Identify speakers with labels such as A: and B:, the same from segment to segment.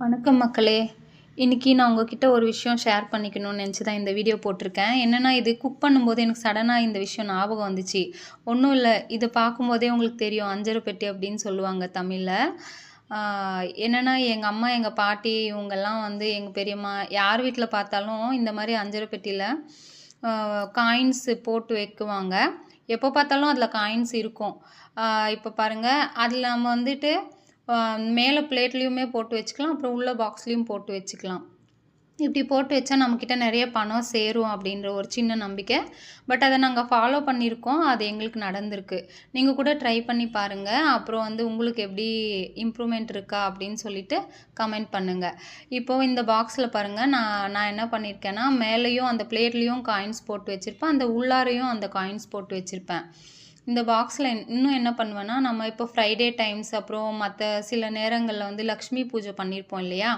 A: வணக்கம் மக்களே. இன்றைக்கி நான் உங்ககிட்ட ஒரு விஷயம் ஷேர் பண்ணிக்கணும்னு நினச்சி தான் இந்த வீடியோ போட்டிருக்கேன். என்னென்னா இது குக் பண்ணும்போது எனக்கு சடனாக இந்த விஷயம் ஞாபகம் வந்துச்சு. ஒன்றும் இல்லை இதை பார்க்கும்போதே உங்களுக்கு தெரியும். அஞ்சரை பெட்டி அப்படின்னு சொல்லுவாங்க தமிழில். என்னென்னா எங்கள் அம்மா எங்கள் பாட்டி இவங்கெல்லாம் வந்து எங்கள் பெரியம்மா யார் வீட்டில் பார்த்தாலும் இந்த மாதிரி அஞ்சரை பெட்டியில் காயின்ஸு போட்டு வைக்குவாங்க. எப்போ பார்த்தாலும் அதில் காயின்ஸ் இருக்கும். இப்போ பாருங்கள் அதில் நம்ம வந்துட்டு மேலே பிளேட்லேயுமே போட்டு வச்சுக்கலாம். அப்புறம் உள்ள பாக்ஸ்லேயும் போட்டு வச்சுக்கலாம். இப்படி போட்டு வச்சா நம்மக்கிட்ட நிறைய பணம் சேரும் அப்படின்ற ஒரு சின்ன நம்பிக்கை. பட் அதை நாங்கள் ஃபாலோ பண்ணியிருக்கோம். அது எங்களுக்கு நடந்திருக்கு. நீங்கள் கூட ட்ரை பண்ணி பாருங்கள் அப்புறம் வந்து உங்களுக்கு எப்படி இம்ப்ரூவ்மெண்ட் இருக்கா அப்படின்னு சொல்லிட்டு கமெண்ட் பண்ணுங்கள் இப்போது இந்த பாக்ஸில் பாருங்கள் நான் நான் என்ன பண்ணியிருக்கேன்னா மேலேயும் அந்த பிளேட்லேயும் காயின்ஸ் போட்டு வச்சுருப்பேன். அந்த உள்ளாரையும் அந்த காயின்ஸ் போட்டு வச்சுருப்பேன். இந்த பாக்ஸில் இன்னும் என்ன பண்ணுவேன்னா நம்ம இப்போ ஃப்ரைடே டைம்ஸ் அப்புறம் மற்ற சில நேரங்களில் வந்து லக்ஷ்மி பூஜை பண்ணியிருப்போம் இல்லையா?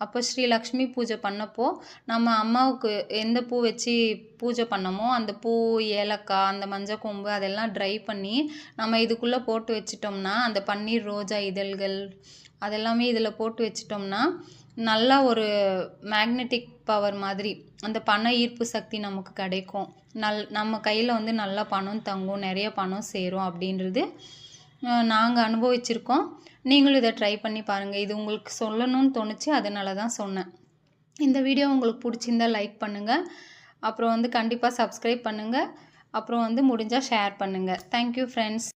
A: அப்போ ஸ்ரீ லக்ஷ்மி பூஜை பண்ணப்போ நம்ம அம்மாவுக்கு எந்த பூ வச்சு பூஜை பண்ணமோ அந்த பூ ஏலக்காய் அந்த மஞ்சள் கொம்பு அதெல்லாம் ட்ரை பண்ணி நம்ம இதுக்குள்ளே போட்டு வச்சிட்டோம்னா அந்த பன்னீர் ரோஜா இதழ்கள் அதெல்லாமே இதில் போட்டு வச்சிட்டோம்னா நல்லா ஒரு மேக்னெட்டிக் பவர் மாதிரி அந்த பண ஈர்ப்பு சக்தி நமக்கு கிடைக்கும். நல் நம்ம கையில் வந்து நல்லா பணம் தங்கும் நிறைய பணம் சேரும் அப்படின்றது நாங்கள் அனுபவிச்சிருக்கோம். நீங்களும் இதை ட்ரை பண்ணி பாருங்கள் இது உங்களுக்கு சொல்லணும்னு தோணுச்சு அதனால தான் சொன்னேன். இந்த வீடியோ உங்களுக்கு பிடிச்சிருந்தா லைக் பண்ணுங்கள் அப்புறம் வந்து கண்டிப்பாக சப்ஸ்கிரைப் பண்ணுங்கள் அப்புறம் வந்து முடிஞ்சால் ஷேர் பண்ணுங்கள் தேங்க்யூ ஃப்ரெண்ட்ஸ்